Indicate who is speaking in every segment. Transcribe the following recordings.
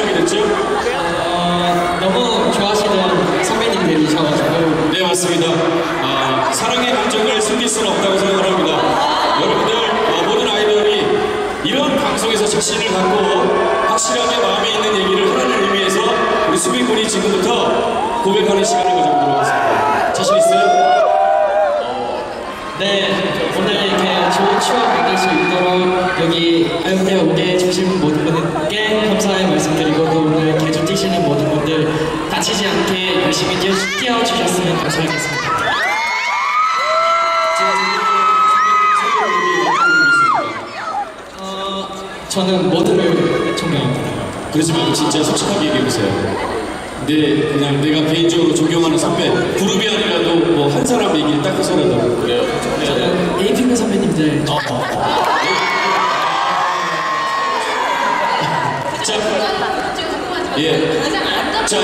Speaker 1: 하게 됐죠?
Speaker 2: 어, 너무 좋아하시는 선배님들이셔가지고
Speaker 1: 네 맞습니다. 아, 사랑의 감정을 숨길 수는 없다고 생각을 합니다. 여러분들 아, 모든 아이돌이 이런 방송에서 자신을 갖고 확실하게 마음에 있는 얘기를 하라는 의미에서 우리 수빈 군이 지금부터 고백하는 시간을 가져보도록 하겠습니다. 자신 있어요?
Speaker 2: 네 오늘 이렇게 좋은 추억 만들 수 있도록 여기 아육대 오게 해주신 모든 분들께 감사의 말씀드리고 또 오늘 개주 뛰시는 모든 분들 다치지 않게 열심히 뛰어, 뛰어주셨으면 감사하겠습니다 어, 저는 모두를 존경합니다
Speaker 1: 그러지 말고 진짜 솔직하게 얘기해보세요. 네, 그냥 내가 개인적으로 존경하는 선배, 그룹이 아니라도 뭐 한 사람 얘기를 딱 해서라도 그래요.
Speaker 2: 저는 에이핑크 선배님들
Speaker 1: 자, 예. 자,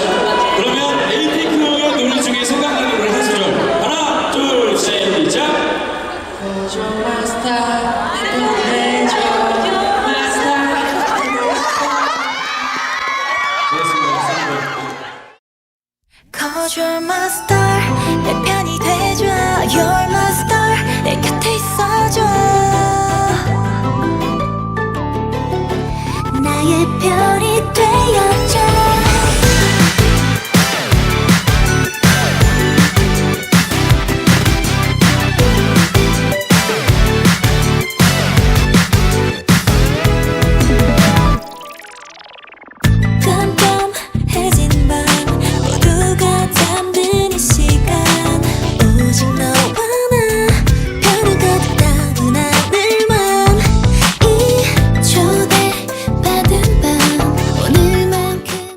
Speaker 1: 그러면 에이핑크의 노래 중에 생각나는 노래 한 소절. 하나, 둘, 셋, 시작.
Speaker 3: My